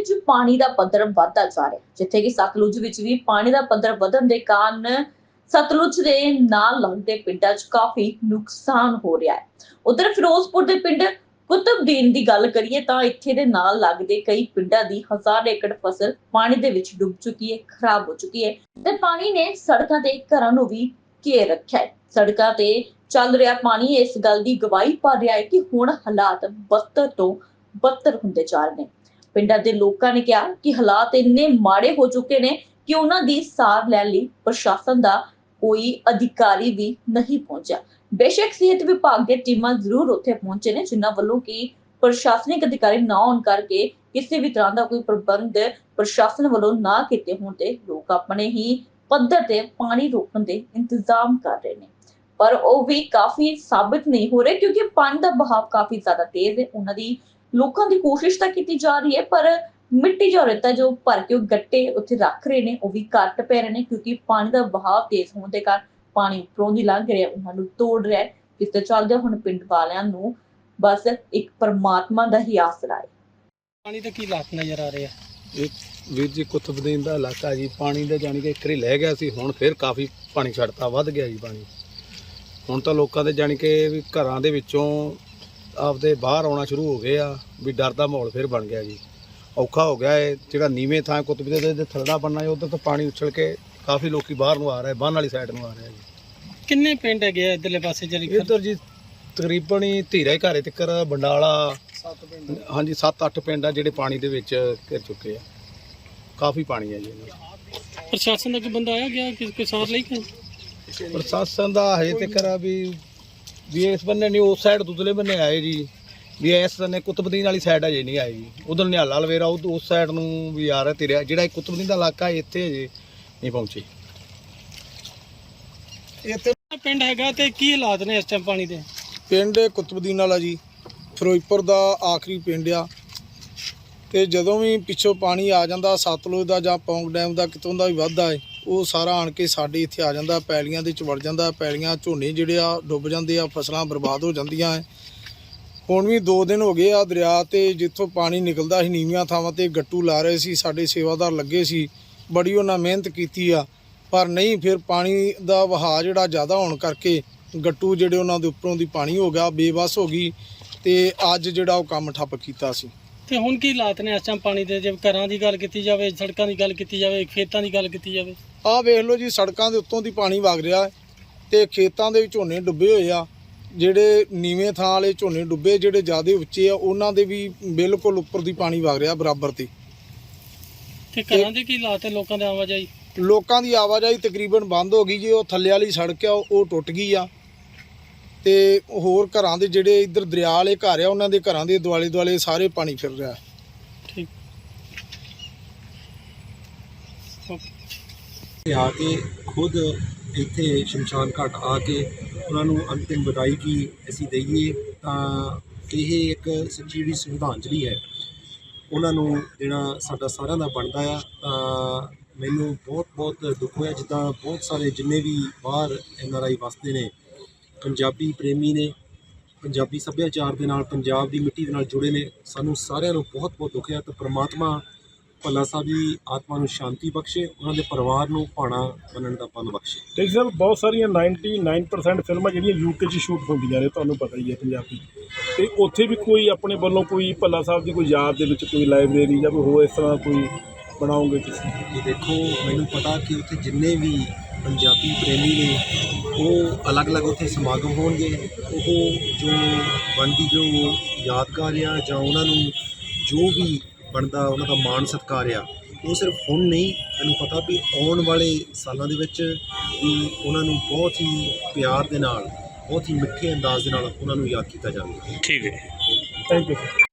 ਵਿੱਚ ਪਾਣੀ ਦਾ ਪੱਧਰ ਵਧਦਾ ਜਾ ਰਿਹਾ ਜਿੱਥੇ ਕਿ ਸਤਲੁਜ ਵਿੱਚ ਵੀ ਪਾਣੀ ਦਾ ਪੱਧਰ ਵਧਣ ਦੇ ਕਾਰਨ ਸਤਲੁਜ ਦੇ ਨਾਲ ਲੱਗਦੇ ਪਿੰਡਾਂ 'ਚ ਕਾਫੀ ਨੁਕਸਾਨ ਹੋ ਰਿਹਾ ਹੈ। ਉਧਰ ਫਿਰੋਜ਼ਪੁਰ ਦੇ ਪਿੰਡ ਕੁਤਬਦੀਨ ਦੀ ਗੱਲ ਕਰੀਏ ਤਾਂ ਇੱਥੇ ਦੇ ਨਾਲ ਲੱਗਦੇ ਕਈ ਪਿੰਡਾਂ ਦੀ ਹਜ਼ਾਰ ਏਕੜ ਫਸਲ ਪਾਣੀ ਦੇ ਵਿੱਚ ਡੁੱਬ ਚੁੱਕੀ ਹੈ, ਖਰਾਬ ਹੋ ਚੁੱਕੀ ਹੈ ਤੇ ਪਾਣੀ ਨੇ ਸੜਕਾਂ ਤੇ ਘਰਾਂ ਨੂੰ ਵੀ ਘੇਰ ਰੱਖਿਆ ਹੈ। ਸੜਕਾਂ ਤੇ ਚੱਲ ਰਿਹਾ ਪਾਣੀ ਇਸ ਗੱਲ ਦੀ ਗਵਾਹੀ ਭਰ ਰਿਹਾ ਹੈ ਕਿ ਹੁਣ ਹਾਲਾਤ ਬਦਤਰ ਤੋਂ ਬਦਤਰ ਹੁੰਦੇ ਜਾ ਰਹੇ ਨੇ। ਪਿੰਡਾਂ ਦੇ ਲੋਕਾਂ ਨੇ ਕਿਹਾ ਕਿ ਹਾਲਾਤ ਇੰਨੇ ਮਾੜੇ ਹੋ ਚੁੱਕੇ ਨੇ ਕਿ ਉਹਨਾਂ ਦੀ ਸਾਰ ਲੈਣ ਲਈ ਪ੍ਰਸ਼ਾਸਨ ਦਾ ਕੋਈ ਅਧਿਕਾਰੀ ਵੀ ਨਹੀਂ ਪਹੁੰਚਿਆ। ਬੇਸ਼ੱਕ ਸਿਹਤ ਵਿਭਾਗ ਦੇ ਟੀਮਾਂ ਜ਼ਰੂਰ ਉੱਥੇ ਪਹੁੰਚੇ ਨੇ, ਜਿਨ੍ਹਾਂ ਵੱਲੋਂ ਕਿ ਪ੍ਰਸ਼ਾਸਨਿਕ ਅਧਿਕਾਰੀ ਨਾ ਹੋਣ ਕਰਕੇ ਕਿਸੇ ਵੀ ਤਰ੍ਹਾਂ ਦਾ ਕੋਈ ਪ੍ਰਬੰਧ ਪ੍ਰਸ਼ਾਸਨ ਵੱਲੋਂ ਨਾ ਕੀਤੇ ਹੋਣ ਤੇ ਲੋਕ ਆਪਣੇ ਹੀ ਪੱਧਰ ਤੇ ਪਾਣੀ ਰੋਕਣ ਦੇ ਇੰਤਜ਼ਾਮ ਕਰ ਰਹੇ ਨੇ। ਪਰ ਉਹ ਵੀ ਕਾਫੀ ਸਾਬਿਤ ਨਹੀਂ ਹੋ ਰਹੇ ਕਿਉਂਕਿ ਪਾਣੀ ਦਾ ਬਹਾਵ ਕਾਫੀ ਜ਼ਿਆਦਾ ਤੇਜ਼ ਹੈ। ਉਹਨਾਂ ਦੀ ਲੋਕਾਂ ਦੀ ਕੋਸ਼ਿਸ਼ ਤਾਂ ਕੀਤੀ ਜਾ ਰਹੀ ਹੈ ਪਰ ਮਿੱਟੀ ਜੋ ਰੇਤਾ ਜੋ ਭਰ ਕੇ ਉਹ ਗੱਟੇ ਉੱਥੇ ਰੱਖ ਰਹੇ ਨੇ ਉਹ ਵੀ ਘੱਟ ਪੈ ਰਹੇ ਨੇ ਕਿਉਂਕਿ ਪਾਣੀ ਦਾ ਬਹਾਵ ਤੇਜ਼ ਹੋਣ ਦੇ ਕਾਰਨ ਪਾਣੀ ਉੱਪਰੋਂ ਦੀ ਲੰਘ ਰਿਹਾ ਉਹਨਾਂ ਨੂੰ ਤੋੜ ਰਿਹਾ ਜਿਸ ਤੇ ਚੱਲਦੇ ਹੁਣ ਪਿੰਡ ਵਾਲਿਆਂ ਨੂੰ ਬਸ ਇੱਕ ਪਰਮਾਤਮਾ ਦਾ ਹੀ ਆਸਰਾ ਹੈ। ਪਾਣੀ ਦਾ ਕੀ ਲਾਤ ਨਜ਼ਰ ਆ ਰਿਹਾ? ਇਹ ਵੀਰ ਜੀ ਕੁਤਬਦੀਨ ਦਾ ਇਲਾਕਾ ਜੀ ਪਾਣੀ ਦਾ ਜਾਣੀ ਕਿ ਇੱਕਰੀ ਲੈ ਗਿਆ ਸੀ ਹੁਣ ਫਿਰ ਕਾਫੀ ਪਾਣੀ ਛੱਡਤਾ ਵੱਧ ਗਿਆ ਜੀ ਪਾਣੀ। ਹੁਣ ਤਾਂ ਲੋਕਾਂ ਦੇ ਜਾਣੀ ਕਿ ਵੀ ਘਰਾਂ ਦੇ ਵਿੱਚੋਂ ਆਪਦੇ ਬਾਹਰ ਆਉਣਾ ਸ਼ੁਰੂ ਹੋ ਗਏ ਆ ਵੀ ਡਰ ਦਾ ਮਾਹੌਲ ਫਿਰ ਬਣ ਗਿਆ ਜੀ। ਔਖਾ ਹੋ ਗਿਆ ਇਹ ਜਿਹੜਾ ਨੀਵੇਂ ਥਾਂ ਕੁਤਬਦੀਨ ਦੇ- ਦੇ ਥਲੜਾ ਬਣਨਾ ਹੈ ਉਧਰ ਤੋਂ ਪਾਣੀ ਉਛਲ ਕੇ ਕਾਫੀ ਲੋਕੀ ਬਾਹਰ ਨੂੰ ਆ ਰਹੇ ਬੰਨ ਵਾਲੀ ਸਾਈਡ ਨੂੰ ਆ ਰਹੇ ਆ ਜੀ। ਕਿੰਨੇ ਪਿੰਡ ਹੈਗੇ ਆ ਇਧਰਲੇ ਪਾਸੇ ਜਿਹੜੀ ਇੱਧਰ ਜੀ ਤਕਰੀਬਨ ਹੀ ਧੀਰਾ ਹੀ ਘਰੇ ਤੱਕ ਬੰਡਾਲਾ ਹਾਂਜੀ 7-8 ਪਿੰਡ ਆ ਜਿਹੜੇ ਪਾਣੀ ਦੇ ਵਿੱਚ ਘਿਰ ਚੁੱਕੇ ਆ। ਕਾਫੀ ਪਾਣੀ ਹੈ ਜੀ। ਪ੍ਰਸ਼ਾਸਨ ਦਾ ਕੋਈ ਬੰਦਾ ਆਇਆ ਗਿਆ ਕਿ ਕੋਈ ਸਾਰ ਲਈ ਕਿ ਪ੍ਰਸ਼ਾਸਨ ਦਾ ਹਜੇ ਤੱਕ ਆ ਵੀ ਵੀ ਇਸ ਬੰਨੇ ਨਹੀਂ ਉਸ ਸਾਈਡ ਦੂਸਰੇ ਬੰਨੇ ਆਏ ਜੀ। ਵੀ ਇਸ ਬੰਨੇ ਕੁਤਬਦੀਨ ਵਾਲੀ ਸਾਈਡ ਅਜੇ ਨਹੀਂ ਆਏ ਜੀ। ਉਧਰ ਨਿਹਾਲਾ ਲਵੇਰਾ ਉਧ- ਉਸ ਸਾਈਡ ਨੂੰ ਵੀ ਆ ਰਿਹਾ ਤੇਰਾ ਜਿਹੜਾ ਇਹ ਕੁਤਬਦੀਨ ਦਾ ਇਲਾਕਾ ਇੱਥੇ ਅਜੇ ਨਹੀਂ ਪਹੁੰਚੇ। ਇੱਥੇ ਪਿੰਡ ਹੈਗਾ ਤੇ ਕੀ ਹਾਲਾਤ ਨੇ ਇਸ ਟਾਈਮ ਪਾਣੀ ਦੇ? ਪਿੰਡ ਕੁਤਬਦੀਨ ਵਾਲਾ ਜੀ ਫਿਰੋਜ਼ਪੁਰ ਦਾ ਆਖਰੀ ਪਿੰਡ ਆ। ਤੇ ਜਦੋਂ ਵੀ ਪਿੱਛੋਂ ਪਾਣੀ ਆ ਜਾਂਦਾ ਸਤਲੁਜ ਦਾ ਜਾਂ ਪੌਂਗ ਡੈਮ ਦਾ ਕਿਤੋਂ ਦਾ ਵੀ ਵੱਧਦਾ ਏ। ਉਹ ਸਾਰਾ ਆਣ ਕੇ ਸਾਡੇ ਇੱਥੇ ਆ ਜਾਂਦਾ, ਪੈਲੀਆਂ ਦੇ ਚ ਵੜ ਜਾਂਦਾ, ਪੈਲੀਆਂ ਝੋਨੇ ਜਿਹੜੇ ਆ ਡੁੱਬ ਜਾਂਦੇ ਆ, ਫਸਲਾਂ ਬਰਬਾਦ ਹੋ ਜਾਂਦੀਆਂ ਏ ਹੁਣ ਵੀ 2 ਦਿਨ ਹੋ ਗਏ ਆ ਦਰਿਆ ਤੇ ਜਿੱਥੋਂ ਪਾਣੀ ਨਿਕਲਦਾ ਸੀ, ਨੀਵੀਆਂ ਥਾਵਾਂ ਤੇ ਗੱਟੂ ਲਾ ਰਹੇ ਸੀ, ਸਾਡੇ ਸੇਵਾਦਾਰ ਲੱਗੇ ਸੀ, ਬੜੀ ਉਹਨਾਂ ਮਿਹਨਤ ਕੀਤੀ ਆ। ਪਰ ਨਹੀਂ, ਫਿਰ ਪਾਣੀ ਦਾ ਵਹਾਅ ਜਿਹੜਾ ਜ਼ਿਆਦਾ ਹੋਣ ਕਰਕੇ ਗੱਟੂ ਜਿਹੜੇ ਉਹਨਾਂ ਦੇ ਉੱਪਰੋਂ ਦੀ ਪਾਣੀ ਹੋ ਗਿਆ ਬੇਬਸ ਹੋ ਗਈ ਤੇ ਅੱਜ ਜਿਹੜਾ ਉਹ ਕੰਮ ਠੱਪ ਕੀਤਾ ਸੀ। ਤੇ ਹੁਣ ਕੀ ਹਾਲਾਤ ਨੇ ਇਸ ਟਾਈਮ ਪਾਣੀ ਦੇ? ਜੇ ਘਰਾਂ ਦੀ ਗੱਲ ਕੀਤੀ ਜਾਵੇ, ਸੜਕਾਂ ਦੀ ਗੱਲ ਕੀਤੀ ਜਾਵੇ, ਖੇਤਾਂ ਦੀ ਗੱਲ ਕੀਤੀ ਜਾਵੇ। ਆਹ ਵੇਖ ਲਓ ਜੀ ਸੜਕਾਂ ਦੇ ਉੱਤੋਂ ਦੀ ਪਾਣੀ ਵਗ ਰਿਹਾ ਤੇ ਖੇਤਾਂ ਦੇ ਵਿੱਚ ਝੋਨੇ ਡੁੱਬੇ ਹੋਏ ਆ। ਜਿਹੜੇ ਨੀਵੇਂ ਥਾਂ ਵਾਲੇ ਝੋਨੇ ਡੁੱਬੇ ਜਿਹੜੇ ਜ਼ਿਆਦਾ ਉੱਚੇ ਆ ਉਹਨਾਂ ਦੇ ਵੀ ਬਿਲਕੁਲ ਉੱਪਰ ਦੀ ਪਾਣੀ ਵਗ ਰਿਹਾ ਬਰਾਬਰ ਤੇ। ਤੇ ਘਰਾਂ ਦੇ ਕੀ ਹਾਲਾਤ ਹੈ ਲੋਕਾਂ ਦੇ ਆਵਾਜਾਈ? ਲੋਕਾਂ ਦੀ ਆਵਾਜਾਈ ਤਕਰੀਬਨ ਬੰਦ ਹੋ ਗਈ ਜੀ ਉਹ ਥੱਲੇ ਵਾਲੀ ਸੜਕ ਆ ਉਹ ਉਹ ਟੁੱਟ ਗਈ ਆ। ਤੇ ਹੋਰ ਘਰਾਂ ਦੇ ਜਿਹੜੇ ਇੱਧਰ ਦਰਿਆ ਵਾਲੇ ਘਰ ਆ ਉਹਨਾਂ ਦੇ ਘਰਾਂ ਦੇ ਦੁਆਲੇ ਦੁਆਲੇ ਸਾਰੇ ਪਾਣੀ ਫਿਰ ਰਿਹਾ ਠੀਕ ਓਕੇ ਤੇ ਆ ਕੇ ਖੁਦ ਇੱਥੇ ਸ਼ਮਸ਼ਾਨ ਘਾਟ ਆ ਕੇ ਉਹਨਾਂ ਨੂੰ ਅੰਤਿਮ ਵਿਦਾਈ ਕੀ ਅਸੀਂ ਦਈਏ, ਤਾਂ ਇਹ ਇੱਕ ਸੱਚੀ ਜਿਹੜੀ ਸ਼ਰਧਾਂਜਲੀ ਹੈ, ਉਹਨਾਂ ਨੂੰ ਦੇਣਾ ਸਾਡਾ ਸਾਰਿਆਂ ਦਾ ਬਣਦਾ ਆ, ਤਾਂ ਮੈਨੂੰ ਬਹੁਤ ਬਹੁਤ ਦੁੱਖ ਹੋਇਆ, ਜਿੱਦਾਂ ਬਹੁਤ ਸਾਰੇ ਜਿੰਨੇ ਵੀ ਬਾਹਰ ਐਨ ਆਰ ਆਈ ਵਸਦੇ ਨੇ, ਪੰਜਾਬੀ ਪ੍ਰੇਮੀ ਨੇ, ਪੰਜਾਬੀ ਸੱਭਿਆਚਾਰ ਦੇ ਨਾਲ, ਪੰਜਾਬ ਦੀ ਮਿੱਟੀ ਦੇ ਨਾਲ ਜੁੜੇ ਨੇ, ਸਾਨੂੰ ਸਾਰਿਆਂ ਨੂੰ ਬਹੁਤ ਬਹੁਤ ਦੁੱਖ ਹੈ ਤੇ ਪ੍ਰਮਾਤਮਾ ਭੱਲਾ ਸਾਹਿਬ ਦੀ ਆਤਮਾ ਨੂੰ ਸ਼ਾਂਤੀ ਬਖਸ਼ੇ ਉਹਨਾਂ ਦੇ ਪਰਿਵਾਰ ਨੂੰ ਭਾਣਾ ਬਣਨ ਦਾ ਪਨ ਬਖਸ਼ੇ। ਤੇ ਸਰ ਬਹੁਤ ਸਾਰੀਆਂ 99% ਫਿਲਮਾਂ ਜਿਹੜੀਆਂ ਯੂਕੇ 'ਚ ਸ਼ੂਟ ਹੁੰਦੀਆਂ ਨੇ ਤੁਹਾਨੂੰ ਪਤਾ ਹੀ ਹੈ ਪੰਜਾਬੀ ਤੇ ਉੱਥੇ ਵੀ ਕੋਈ ਆਪਣੇ ਵੱਲੋਂ ਕੋਈ ਭੱਲਾ ਸਾਹਿਬ ਦੀ ਕੋਈ ਯਾਦ ਦੇ ਵਿੱਚ ਕੋਈ ਲਾਇਬ੍ਰੇਰੀ ਜਾਂ ਕੋਈ ਹੋਰ ਇਸ ਤਰ੍ਹਾਂ ਕੋਈ ਬਣਾਓਗੇ ਤੁਸੀਂ? ਇਹ ਦੇਖੋ ਮੈਨੂੰ ਪਤਾ ਕਿ ਉੱਥੇ ਜਿੰਨੇ ਵੀ ਪੰਜਾਬੀ ਪ੍ਰੇਮੀ ਨੇ ਉਹ ਅਲੱਗ-ਅਲੱਗ ਉੱਥੇ ਸਮਾਗਮ ਹੋਣਗੇ। ਉਹ ਜੋ ਬਣਦੀ ਜੋ ਯਾਦਗਾਰ ਆ ਜਾਂ ਉਹਨਾਂ ਨੂੰ ਜੋ ਵੀ ਬਣਦਾ ਉਹਨਾਂ ਦਾ ਮਾਣ ਸਤਿਕਾਰ ਆ। ਉਹ ਸਿਰਫ ਹੁਣ ਨਹੀਂ ਮੈਨੂੰ ਪਤਾ ਵੀ ਆਉਣ ਵਾਲੇ ਸਾਲਾਂ ਦੇ ਵਿੱਚ ਵੀ ਉਹਨਾਂ ਨੂੰ ਬਹੁਤ ਹੀ ਪਿਆਰ ਦੇ ਨਾਲ ਬਹੁਤ ਹੀ ਮਿੱਠੇ ਅੰਦਾਜ਼ ਦੇ ਨਾਲ ਉਹਨਾਂ ਨੂੰ ਯਾਦ ਕੀਤਾ ਜਾਵੇਗਾ। Thank you